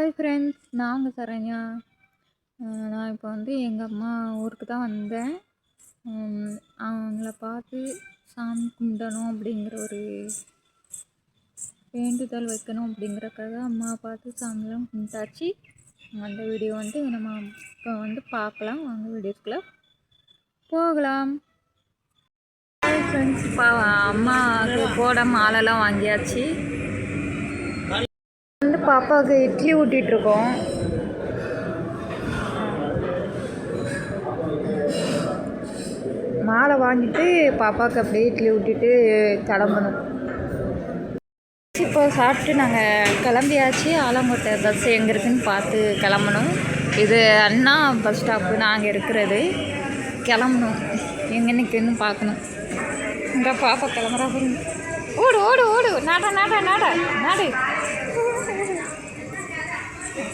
Hi friends நாங்கள் சரண்யா. நான் இப்போ வந்து எங்கள் அம்மா ஊருக்கு தான் வந்தேன். அவங்கள பார்த்து சாமி கும்பிடணும் அப்படிங்கிற ஒரு வேண்டுதல் வைக்கணும் அப்படிங்கிறக்காக அம்மா பார்த்து சாமிலாம் கும்பிட்டாச்சு. அந்த வீடியோ வந்து நம்ம இப்போ வந்து பார்க்கலாம். அந்த வீடியோக்குள்ள போகலாம். ஃப்ரெண்ட்ஸ் இப்போ அம்மாவுக்கு போட மாலைலாம் வாங்கியாச்சு. பாப்பாவுக்கு இட்லி ஊட்டிட்டு இருக்கோம் மாலை வாங்கிட்டு பாப்பாவுக்கு அப்படியே இட்லி ஊட்டிட்டு கிளம்பணும். இப்போ சாப்பிட்டு நாங்கள் கிளம்பியாச்சு. ஆலங்கோட்டை பஸ் எங்கே இருக்குன்னு பார்த்து கிளம்பணும். இது அண்ணா பஸ் ஸ்டாப்பு நாங்கள் இருக்கிறது. கிளம்பணும். எங்கே நிற்குன்னு பார்க்கணும். இந்த பாப்பா கிளம்புறா ஓடு ஓடு ஓடு. நாடா நாடா நாடா. நாடு.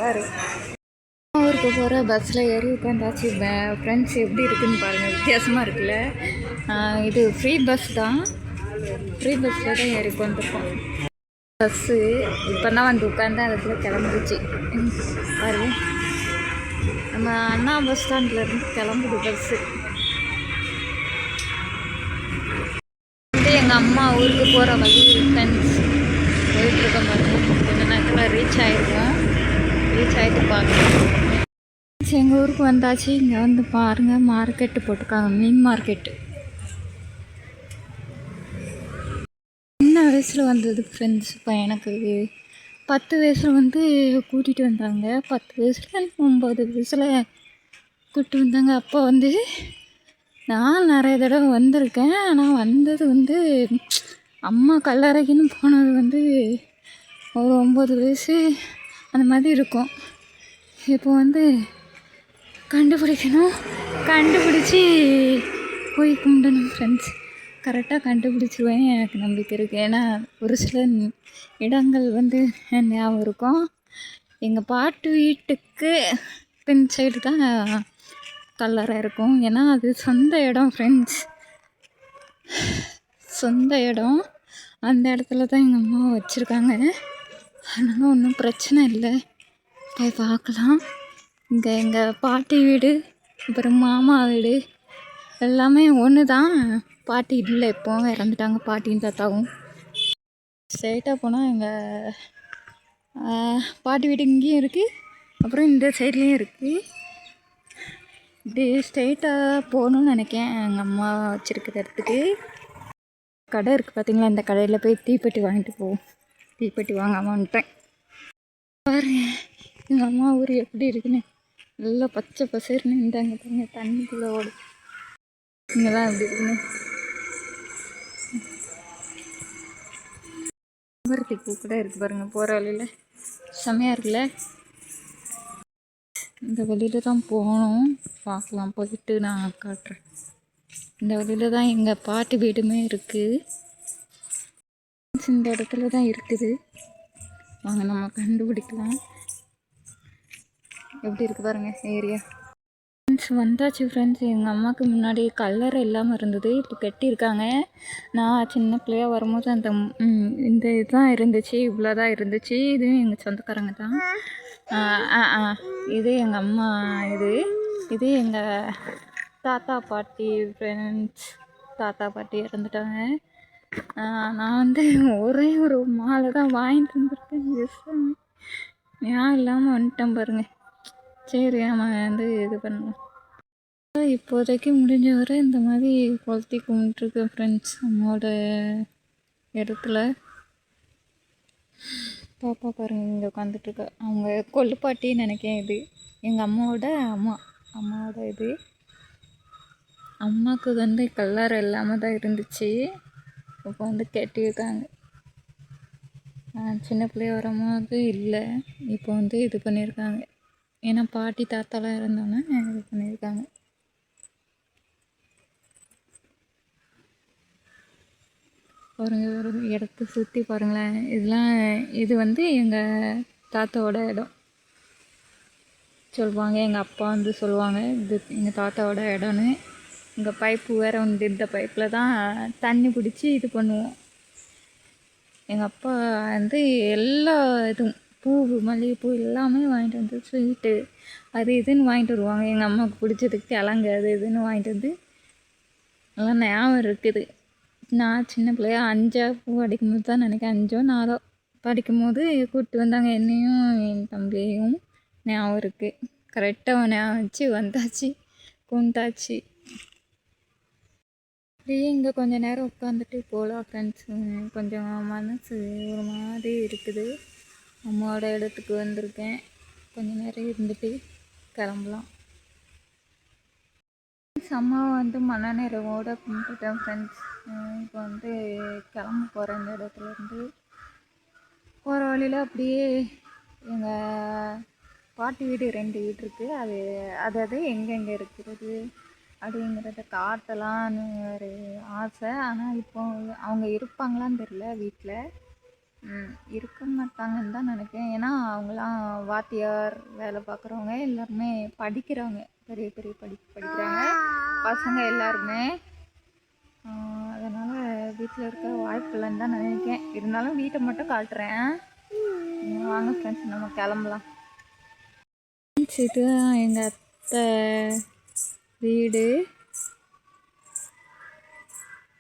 பாரு. ஊருக்கு போகிற பஸ்ஸில் ஏறி உட்காந்தாச்சு. ஃப்ரெண்ட்ஸ் எப்படி இருக்குன்னு பாருங்கள் வித்தியாசமாக இருக்குல்ல. இது ஃப்ரீ பஸ் தான். ஃப்ரீ பஸ்ஸில் தான் ஏறி உட்காந்துருக்கோம். பஸ்ஸு இப்போ தான் வந்து உட்காந்து அதுக்குள்ளே கிளம்பிடுச்சு. பாரு. நம்ம அண்ணா பஸ் ஸ்டாண்ட்லேருந்து கிளம்புது பஸ்ஸு வந்து எங்கள் அம்மா ஊருக்கு போகிற வழி ஃப்ரெண்ட்ஸ் போயிட்டுருக்க மாதிரி. கொஞ்ச நேரத்தில் ரீச் ஆகிருக்கோம் ரீச் ஆகிட்டு பார்க்கலாம் எங்கள் ஊருக்கு வந்தாச்சு. இங்கே வந்து பாருங்கள் மார்க்கெட்டு போட்டிருக்காங்க. மீன் மார்க்கெட்டு சின்ன வயசில் வந்தது ஃப்ரெண்ட்ஸ் இப்போ எனக்கு பத்து வயசில் வந்து கூட்டிகிட்டு வந்தாங்க. பத்து வயசில் ஒம்பது வயசில் கூப்பிட்டு வந்தாங்க. அப்போ வந்து நான் நிறைய தடவை வந்திருக்கேன். ஆனால் வந்தது வந்து அம்மா கல்லறைக்குன்னு போனது வந்து ஒரு ஒம்பது வயசு. அந்த மாதிரி இருக்கும். இப்போ வந்து கண்டுபிடிக்கணும். கண்டுபிடிச்சி போய் கும்பிடணும் ஃப்ரெண்ட்ஸ் கரெக்டாக கண்டுபிடிச்சிருவேன்னு எனக்கு நம்பிக்கை இருக்குது ஏன்னா ஒரு சில இடங்கள் வந்து ஞாபகம் இருக்கும். எங்கள் பாட்டு வீட்டுக்கு பின் சைடு தான் கல்லறை இருக்கும். ஏன்னா அது சொந்த இடம் ஃப்ரெண்ட்ஸ் சொந்த இடம். அந்த இடத்துல தான் எங்கள் அம்மா வச்சுருக்காங்க. அதனால் ஒன்றும் பிரச்சனை இல்லை. போய் பார்க்கலாம். இங்கே எங்கள் பாட்டி வீடு அப்புறம் மாமா வீடு எல்லாமே ஒன்று தான். பாட்டி இல்லை இப்போ இறந்துட்டாங்க பாட்டியும் தாத்தாவும். ஸ்ட்ரைட்டாக போனால் எங்கள் பாட்டி வீடு இங்கேயும் இருக்குது அப்புறம் இந்த சைட்லேயும் இருக்குது இப்படி ஸ்ட்ரைட்டாக போகணுன்னு நினைக்கேன் எங்கள் அம்மா வச்சுருக்கிற இடத்துக்கு. கடை இருக்குது பார்த்தீங்களா இந்த கடையில் போய் தீப்பெட்டி வாங்கிட்டு போவோம். தீப்பெட்டி வாங்காமல் வந்துட்டேன். பாருங்க எங்கள் அம்மா ஊர் எப்படி இருக்குன்னு. நல்லா பச்சை பசேர்னு இருந்தாங்க பாருங்க தண்ணிக்குள்ளே ஓடு. இங்கெல்லாம் எப்படி இருக்குன்னு. செம்பருத்தி பூ கூட இருக்கு பாருங்க போகிற வழியில். செமையாக இருக்குல்ல? இந்த வழியில் தான் போகணும். பார்க்கலாம் போயிட்டு நான் காட்டுறேன். இந்த வழியில் தான் எங்கள் பாட்டி வீடுமே இருக்குது இந்த இடத்துல தான் இருக்குது. வாங்க நம்ம கண்டுபிடிக்கலாம். எப்படி இருக்குது பாருங்க ஏரியா. ஃப்ரெண்ட்ஸ் வந்தாச்சு ஃப்ரெண்ட்ஸ் எங்கள் அம்மாவுக்கு முன்னாடி கலர் இல்லாமல் இருந்தது. இப்போ கட்டியிருக்காங்க. நான் சின்ன பிள்ளையா வரும்போது அந்த இந்த இதுதான் இருந்துச்சு. இவ்வளோ தான் இருந்துச்சு. இதுவும் எங்கள் சொந்தக்காரங்க தான். இது எங்கள் அம்மா இது. இது எங்கள் தாத்தா பாட்டி ஃப்ரெண்ட்ஸ் தாத்தா பாட்டி இறந்துட்டாங்க. நான் வந்து ஒரே ஒரு மாலை தான் வாங்கிட்டு வந்திருக்கேன். Yes. ஞாபகம் இல்லாமல் வந்துட்டேன் பாருங்க. சரி நம்ம வந்து இது பண்ணுவோம் இப்போதைக்கு முடிஞ்ச வரை இந்த மாதிரி கொளுத்தி கும்பிட்டுருக்கேன் ஃப்ரெண்ட்ஸ் நம்மளோட இடத்துல. பாப்பா பாருங்க இங்கே உட்காந்துட்ருக்கா அவங்க கொல்லுப்பாட்டின்னு நினைக்கிறேன் இது. எங்கள் அம்மாவோட அம்மா. அம்மாவோட இது. அம்மாவுக்கு வந்து கல்லறை இல்லாமல் தான் இருந்துச்சு. இப்போ வந்து கட்டியிருக்காங்க சின்ன பிள்ளைய வரும்போது இல்லை. இப்போ வந்து இது பண்ணியிருக்காங்க. ஏன்னா பாட்டி தாத்தாலாம் இருந்தோன்னே இது பண்ணியிருக்காங்க. பாருங்க ஒரு இடத்த சுற்றி பாருங்களேன். இதெல்லாம் இது வந்து எங்கள் தாத்தாவோட இடம். சொல்லுவாங்க எங்கள் அப்பா வந்து சொல்லுவாங்க இது எங்கள் தாத்தாவோட இடம்னு. இங்கே பைப்பு வேறு உண்டு இந்த பைப்பில் தான் தண்ணி பிடிச்சி இது பண்ணுவோம். எங்கள் அப்பா வந்து எல்லா இதுவும் பூ மல்லிகைப்பூ எல்லாமே வாங்கிட்டு வந்து ஸ்வீட்டு அது இதுன்னு வாங்கிட்டு வருவாங்க. எங்கள் அம்மாவுக்கு பிடிச்சதுக்கு கிழங்கு அது இதுன்னு வாங்கிட்டு வந்து நல்லா ஞாபகம் இருக்குது. நான் சின்ன பிள்ளையா அஞ்சா பூ படிக்கும்போது தான் நினைக்கிறேன். அஞ்சோ நாலோ படிக்கும்போது கூப்பிட்டு வந்தாங்க. என்னையும் என் தம்பியையும் ஞாபகம் இருக்குது கரெக்டாக ஞாபகம் வச்சு வந்தாச்சு கொண்டாச்சு அப்படியே இங்கே கொஞ்ச நேரம் உட்காந்துட்டு போகலாம் ஃப்ரெண்ட்ஸ் கொஞ்சம் மனசு ஒரு மாதிரி இருக்குது. அம்மாவோட இடத்துக்கு வந்திருக்கேன். கொஞ்ச நேரம் இருந்துட்டு கிளம்பலாம். அம்மா வந்து மனநிறைவோட கும்பிட்டேன் ஃப்ரெண்ட்ஸ் இப்போ வந்து கிளம்ப போகிறேன் இந்த இடத்துலேருந்து போகிற வழியில் அப்படியே எங்கள் பாட்டி வீடு ரெண்டு வீடு இருக்குது அது அதாவது அது எங்கெங்கே இருக்கிறது? அப்படிங்கிறத காட்டலான்னு ஒரு ஆசை. ஆனால் இப்போ அவங்க இருப்பாங்களான்னு தெரில வீட்டில் இருக்க மாட்டாங்கன்னு தான் நினைக்கிறேன். ஏன்னா அவங்களாம் வாத்தியார் வேலை பார்க்குறவங்க எல்லாருமே படிக்கிறாங்க பெரிய பெரிய படி படிக்கிறாங்க. பசங்க எல்லாருமே. அதனால் வீட்டில் இருக்க வாய்ப்பு இல்லைன்னு தான் நினைக்கிறேன். இருந்தாலும் வீட்டை மட்டும் காட்டுறேன். வாங்க ஃப்ரெண்ட்ஸ் நம்ம கிளம்பலாம். இது எங்கள் அத்தை வீடு.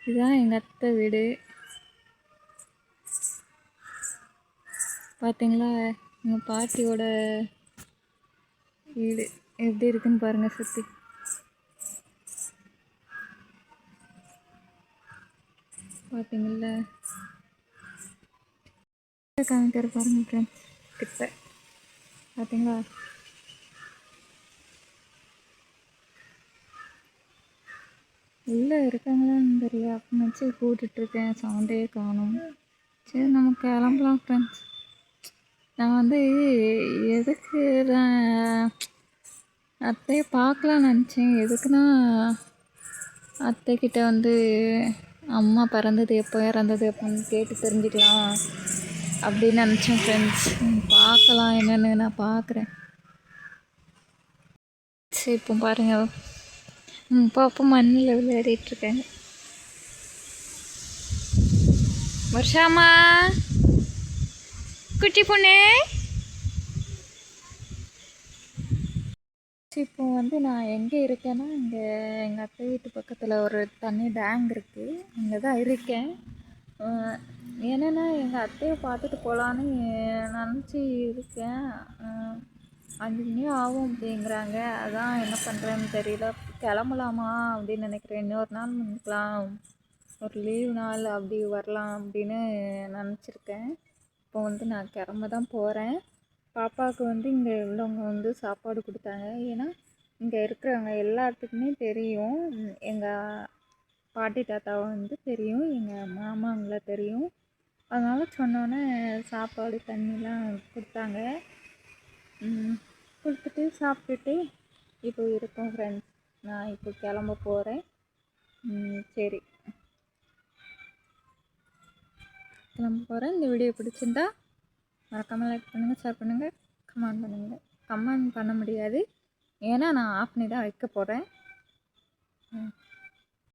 இதுதான் எங்கள் அத்தை வீடு. பார்த்தீங்களா எங்கள் பாட்டியோட வீடு. எப்படி இருக்குன்னு பாருங்கள் சுற்றி பார்த்தீங்களா காமிக்கிற பாருங்க ஃப்ரெண்ட்ஸ் கிட்ட. பார்த்தீங்களா உள்ளே இருக்காங்களான்னு தெரியல அப்படின்னு கூப்பிட்டுட்ருக்கேன் சவுண்டே காணும். சரி நம்ம கிளம்பலாம் ஃப்ரெண்ட்ஸ் நான் வந்து எதுக்கு அத்தையை பார்க்கலான்னு நினச்சேன். எதுக்குன்னா அத்தைக்கிட்ட வந்து அம்மா பிறந்தது எப்போ இறந்தது எப்போன்னு கேட்டு தெரிஞ்சுக்கலாம் அப்படின்னு நினச்சேன் ஃப்ரெண்ட்ஸ் பார்க்கலாம் என்னென்னு நான் பார்க்குறேன். சரி இப்போ பாருங்கள் ம் பாப்பா மண்ணில் விளையாடிட்டுருக்காங்க. வருஷாமா குட்டி பொண்ணு? இப்போ வந்து நான் எங்கே இருக்கேன்னா இங்கே எங்கள் அத்தை வீட்டு பக்கத்தில் ஒரு தண்ணி டேங் இருக்குது அங்கே தான் இருக்கேன் என்னென்னா எங்கள் அத்தையை பார்த்துட்டு போகலான்னு நினச்சி இருக்கேன். அஞ்சு ஆகும் அப்படிங்கிறாங்க. அதான் என்ன பண்ணுறேன்னு தெரியல. கிளம்பலாமா அப்படின்னு நினைக்கிறேன். இன்னொரு நாள் வந்துக்கலாம் ஒரு லீவ் நாள் அப்படி வரலாம் அப்படின்னு நினச்சிருக்கேன். இப்போ வந்து நான் கிளம்ப தான் போகிறேன் பாப்பாவுக்கு வந்து இங்கே உள்ளவங்க வந்து சாப்பாடு கொடுத்தாங்க. ஏன்னா இங்கே இருக்கிறவங்க எல்லாத்துக்குமே தெரியும். எங்கள் பாட்டி தாத்தாவை வந்து தெரியும். எங்கள் மாமாங்களை தெரியும். அதனால் சொன்னோன்னே சாப்பாடு தண்ணிலாம் கொடுத்தாங்க. கொடுத்துட்டு சாப்பிட்டுட்டு இப்போ இருக்கோம் ஃப்ரெண்ட்ஸ் நான் இப்போ கிளம்ப போகிறேன் சரி. கிளம்ப போகிறேன் இந்த வீடியோ பிடிச்சிருந்தா மறக்காமல் லைக் பண்ணுங்கள் ஷேர் பண்ணுங்கள் கமெண்ட் பண்ணுங்கள் கமெண்ட் பண்ண முடியாது. ஏன்னா நான் ஆஃப் பண்ணி தான் வைக்க போகிறேன்